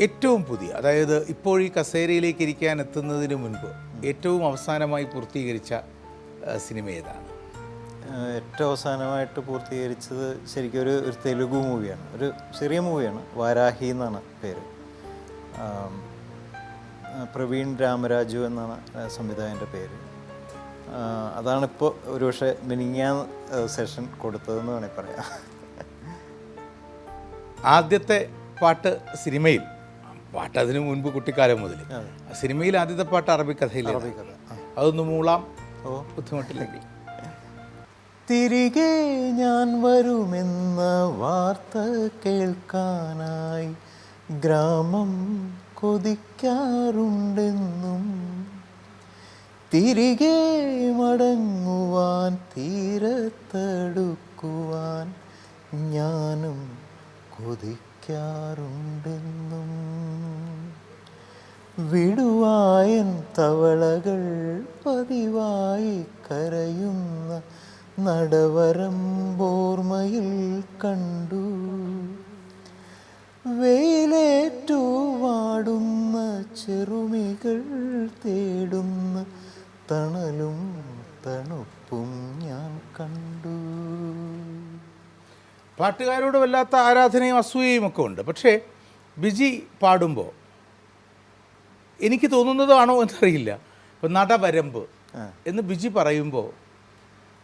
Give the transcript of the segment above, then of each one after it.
ഏറ്റവും പുതിയ അതായത് ഇപ്പോൾ ഈ കസേരയിലേക്ക് ഇരിക്കാൻ എത്തുന്നതിന് മുൻപ് ഏറ്റവും അവസാനമായി പൂർത്തീകരിച്ച സിനിമ ഏതാണ്? ഏറ്റവും അവസാനമായിട്ട് പൂർത്തീകരിച്ചത് ശരിക്കും ഒരു ഒരു തെലുഗു മൂവിയാണ്. ഒരു ചെറിയ മൂവിയാണ് വാരാഹി എന്നാണ് പേര്. പ്രവീൺ രാമരാജു എന്നാണ് സംവിധായകന്റെ പേര്. അതാണിപ്പോൾ ഒരുപക്ഷെ മിനിങ്ങ സെഷൻ കൊടുത്തതെന്ന് വേണമെങ്കിൽ പറയാം. ആദ്യത്തെ പാട്ട് സിനിമയിൽ പാട്ട് അതിനു മുൻപ് കുട്ടിക്കാലം മുതൽ സിനിമയിൽ ആദ്യത്തെ പാട്ട് അറബിക്കഥയിൽ അറബിക്കഥ, അതൊന്ന് മൂളാം. ഓ. ബുദ്ധിമുട്ടില്ലെങ്കിൽ തിരികെ ഞാൻ വരുമെന്ന വാർത്ത കേൾക്കാനായി ഗ്രാമം കൊതിക്കാറുണ്ടെന്നും തിരികെ മടങ്ങുവാൻ തീരത്തടുക്കുവാൻ ഞാനും കൊതിക്കാറുണ്ടെന്നും. വിടുവായൻ തവളകൾ പതിവായി കരയുന്ന നടവരം ബോർമയിൽ കണ്ടു. വെയിലേറ്റു വാടുന്ന ചെറുമികൾ തേടുന്ന തണലും തണുപ്പും ഞാൻ കണ്ടു. പാട്ടുകാരോട് വല്ലാത്ത ആരാധനയും അസൂയയും ഒക്കെ ഉണ്ട്. പക്ഷേ ബിജി പാടുമ്പോൾ എനിക്ക് തോന്നുന്നതാണോ എന്നറിയില്ല. ഇപ്പം നടവരമ്പ് എന്ന് ബിജി പറയുമ്പോൾ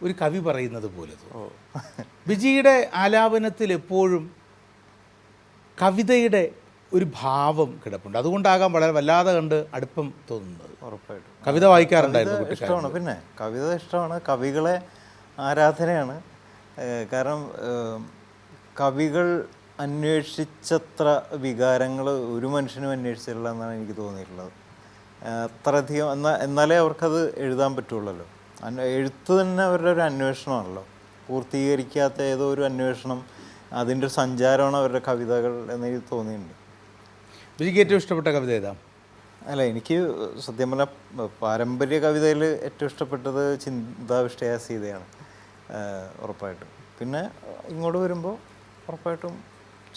ഒരു കവി പറയുന്നത് പോലെ തോന്നും. ബിജിയുടെ ആലാപനത്തിൽ എപ്പോഴും കവിതയുടെ ഒരു ഭാവം കിടപ്പുണ്ട്. അതുകൊണ്ടാകാം വളരെ വല്ലാതെ കണ്ട് അടുപ്പം തോന്നുന്നത്. ഉറപ്പായിട്ടും. കവിത വായിക്കാറുണ്ടായിരുന്നു ഇഷ്ടമാണ്. പിന്നെ കവിത ഇഷ്ടമാണ്. കവികളെ ആരാധനയാണ്. കാരണം കവികൾ അന്വേഷിച്ചത്ര വികാരങ്ങൾ ഒരു മനുഷ്യനും അന്വേഷിച്ചിട്ടില്ല എന്നാണ് എനിക്ക് തോന്നിയിട്ടുള്ളത്. അത്രയധികം എന്നാൽ എന്നാലേ അവർക്കത് എഴുതാൻ പറ്റുള്ളല്ലോ. എഴുത്ത് തന്നെ അവരുടെ ഒരു അന്വേഷണമാണല്ലോ. പൂർത്തീകരിക്കാത്ത ഏതോ ഒരു അന്വേഷണം അതിന്റെ ഒരു സഞ്ചാരമാണ് അവരുടെ കവിതകൾ എന്നെനിക്ക് തോന്നിയിട്ടുണ്ട്. ബിജിക്ക് ഏറ്റവും ഇഷ്ടപ്പെട്ട കവിത ഏതാ? അല്ല എനിക്ക് സത്യം പറഞ്ഞാൽ പാരമ്പര്യ കവിതയിൽ ഏറ്റവും ഇഷ്ടപ്പെട്ടത് ചിന്താവിഷ്ടയ സീതയാണ് ഉറപ്പായിട്ടും. പിന്നെ ഇങ്ങോട്ട് വരുമ്പോൾ ഉറപ്പായിട്ടും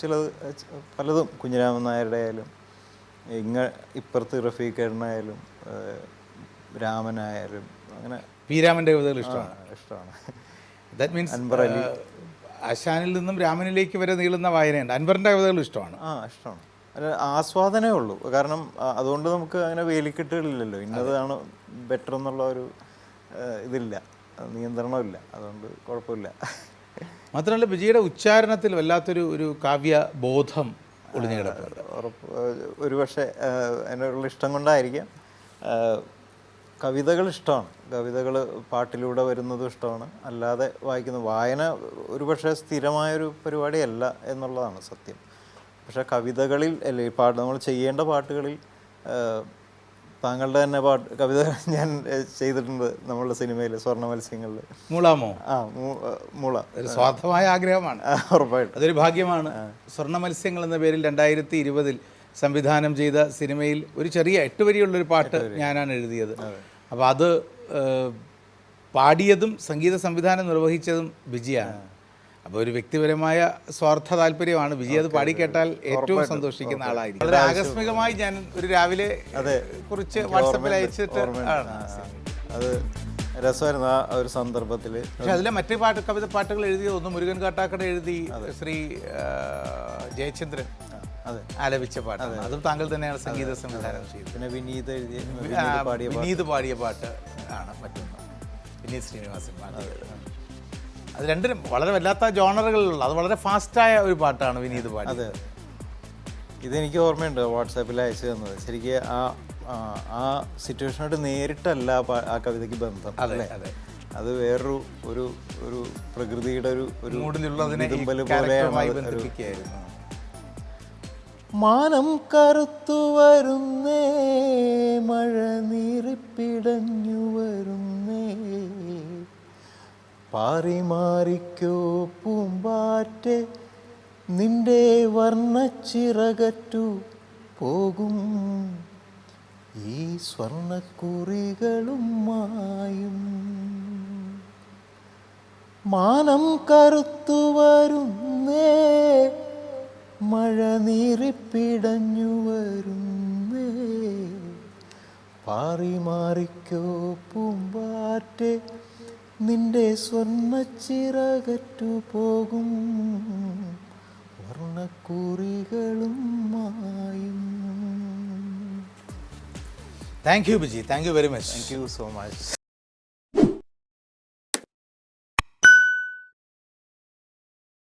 ചിലത് പലതും കുഞ്ഞിരാമൻ നായരുടെ ആയാലും ഇങ്ങ ഇപ്പുറത്ത് റഫീഖേടനായാലും രാമനായാലും അങ്ങനെ പീരാമന്റെ കവിതകൾ ഇഷ്ടമാണ്. ഇഷ്ടമാണ്. That means Anwar Ali. അശാനിൽ നിന്നും രാമനിലേക്ക് വരെ നീളുന്ന വായനയുണ്ട്. അൻവറിന്റെ കവിതകൾ ഇഷ്ടമാണ്. ആ ഇഷ്ടമാണ്. ആസ്വാദനമേ ഉള്ളൂ. കാരണം അതുകൊണ്ട് നമുക്ക് അങ്ങനെ വേലിക്കെട്ടുകളില്ലല്ലോ. ഇന്നതാണ് ബെറ്റർ എന്നുള്ള ഒരു ഇതില്ല. നിയന്ത്രണമില്ല അതുകൊണ്ട് കുഴപ്പമില്ല. മാത്രമല്ല ബിജിയുടെ ഉച്ചാരണത്തിൽ വല്ലാത്തൊരു ഒരു കാവ്യ ബോധം ഒളിഞ്ഞു ഉറപ്പ് ഒരു പക്ഷേ അതിനുള്ള ഇഷ്ടം കൊണ്ടായിരിക്കാം. കവിതകൾ ഇഷ്ടമാണ്. കവിതകൾ പാട്ടിലൂടെ വരുന്നതും ഇഷ്ടമാണ്. അല്ലാതെ വായിക്കുന്ന വായന ഒരുപക്ഷെ സ്ഥിരമായൊരു പരിപാടിയല്ല എന്നുള്ളതാണ് സത്യം. പക്ഷേ കവിതകളിൽ അല്ലെ പാട്ട് നമ്മൾ ചെയ്യേണ്ട പാട്ടുകളിൽ താങ്കളുടെ തന്നെ പാട്ട് കവിത ഞാൻ ചെയ്തിട്ടുണ്ട് നമ്മളുടെ സിനിമയിൽ സ്വർണ മത്സ്യങ്ങളിൽ മൂളാമോ? ആ മൂള. ഒരു സ്വാർത്ഥമായ ആഗ്രഹമാണ്. ഉറപ്പായിട്ടും. അതൊരു ഭാഗ്യമാണ്. സ്വർണ മത്സ്യങ്ങൾ എന്ന പേരിൽ രണ്ടായിരത്തി ഇരുപതിൽ സംവിധാനം ചെയ്ത സിനിമയിൽ ഒരു ചെറിയ എട്ട് വരിയുള്ളൊരു പാട്ട് ഞാനാണ് എഴുതിയത്. അപ്പോൾ അത് പാടിയതും സംഗീത സംവിധാനം നിർവഹിച്ചതും ബിജിയാണ് അപ്പോൾ ഒരു വ്യക്തിപരമായ സ്വാർത്ഥ താല്പര്യമാണ്. വിജയ് അത് പാടിക്കേട്ടാൽ ഏറ്റവും സന്തോഷിക്കുന്ന ആളായിരിക്കും. വളരെ ആകസ്മികമായി ഞാൻ ഒരു രാവിലെ അതെ. കുറിച്ച് വാട്സപ്പിൽ അയച്ചിട്ട് ആണ്. അത് രസമായിരുന്നു ആ ഒരു സന്ദർഭത്തിൽ. പക്ഷെ അതിലെ മറ്റു പാട്ട് കവിത പാട്ടുകൾ എഴുതിയത് ഒന്ന് മുരുകൻ കാട്ടാക്കട എഴുതി ശ്രീ ജയചന്ദ്രൻ അതെ. ആലപിച്ച പാട്ട് അതും താങ്കൾ തന്നെയാണ് സംഗീത സംവിധാനം ചെയ്തത് പിന്നെ വിനീത് എഴുതിയ വിനീത് പാടിയ പാട്ട്. ആണ് മറ്റൊന്ന്. വിനീത് ശ്രീനിവാസൻ പാടിയത് അത് രണ്ടിനും വളരെ വല്ലാത്ത ജോണറുകളിലുള്ള അത് വളരെ ഫാസ്റ്റായ ഒരു പാട്ടാണ് വിനീത് പാട്ട് അതെ. ഇതെനിക്ക് ഓർമ്മയുണ്ട് വാട്സാപ്പിൽ അയച്ചു തന്നത്. ശരിക്കും ആ ആ, സിറ്റുവേഷനോട് നേരിട്ടല്ല ആ കവിതയ്ക്ക് ബന്ധം അതെ അതെ. അത് വേറൊരു ഒരു ഒരു പ്രകൃതിയുടെ ഒരു ഒരു പോലെയാണ് മാനം കറുത്തു വരുന്നേ മഴ നീറിപ്പിടഞ്ഞു വരുന്നേ. പാറിമാറിക്കോ പൂമ്പാറ്റെ നിന്റെ വർണച്ചിറകറ്റു പോകും. ഈ സ്വർണക്കുറികളും മായും. മാനം കറുത്തു വരുന്നേ മഴ നീറിപ്പിടഞ്ഞു വരുന്നേ. പാറിമാറിക്കോ പൂമ്പാറ്റെ നിന്റെ സ്വർണ ചിറകറ്റു പോകും. വർണക്കുറികളും മായും. Thank you Biji. Thank you very much thank you so much